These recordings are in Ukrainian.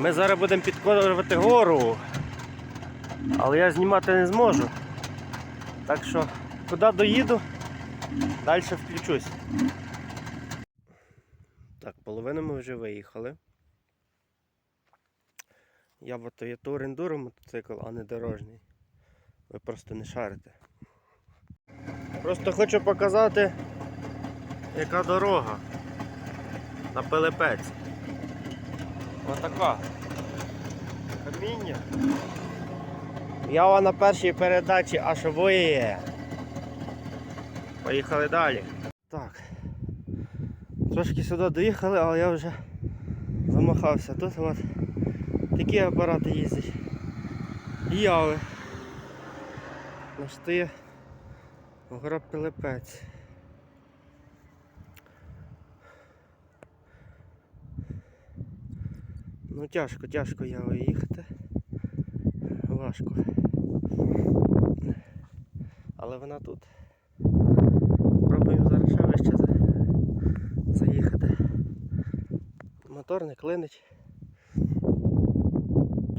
Ми зараз будемо підкорювати гору, але я знімати не зможу. Так що, куди доїду, далі включусь. Так, половину ми вже виїхали. Я в ото є мотоцикл, а не дорожній. Ви просто не шарите. Просто хочу показати, яка дорога на Пилипець. Отака. Каміння. Я на першій передачі аж виє. Поїхали далі. Так. Трошки сюди доїхали, але я вже замахався. Тут от такі апарати їздять. Яви. Нашти гора Пилипець. Ну тяжко, тяжко яви їхати. Важко. Але вона тут. Пробуємо зараз ще вище заїхати. Мотор не.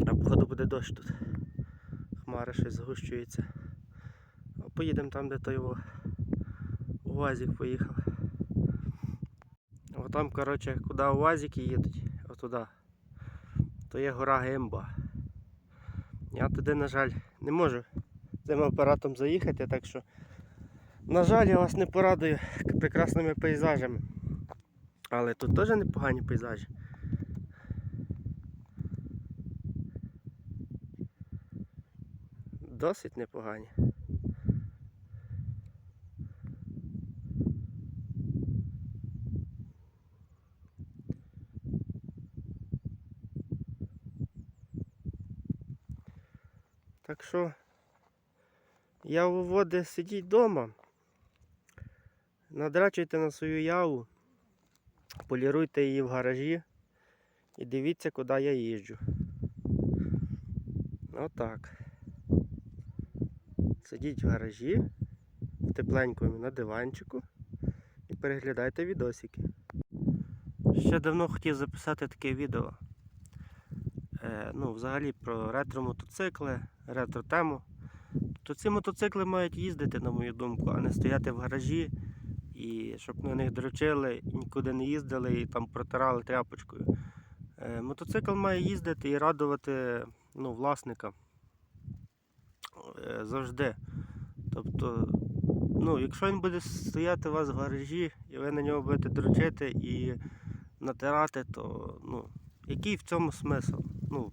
А походу буде дощ тут. Хмари щось згущується. Поїдемо там, де той його УАЗик поїхав. О там, коротше, куди УАЗики їдуть, отуди. То є гора Гемба. Я туди, на жаль, не можу цим апаратом заїхати, так що, на жаль, я вас не порадую прекрасними пейзажами. Але тут теж непогані пейзажі. Досить непогані. Так що я виводи сидіть вдома, надрачуйте на свою яву, поліруйте її в гаражі і дивіться, куди я їжджу. Отак. Сидіть в гаражі, в тепленькому на диванчику і переглядайте відосики. Ще давно хотів записати таке відео. Е, ну, взагалі про ретро-мотоцикли, ретро-тему. То ці мотоцикли мають їздити, на мою думку, а не стояти в гаражі і щоб на них дрочили, нікуди не їздили і там протирали тряпочкою. Е, мотоцикл має їздити і радувати ну, власника е, завжди. Тобто, ну, якщо він буде стояти у вас в гаражі і ви на нього будете дрочити і натирати, то ну, який в цьому смисл? Ну,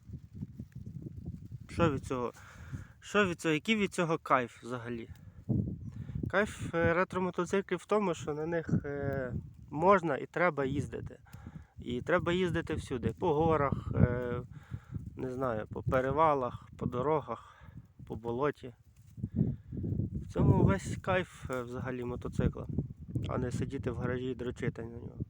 що від цього? Що від цього? Який від цього кайф взагалі? Кайф е, ретро-мотоциклів в тому, що на них е, можна і треба їздити. І треба їздити всюди. По горах, е, не знаю, по перевалах, по дорогах, по болоті. В цьому весь кайф взагалі мотоцикла, а не сидіти в гаражі і дрочити на нього.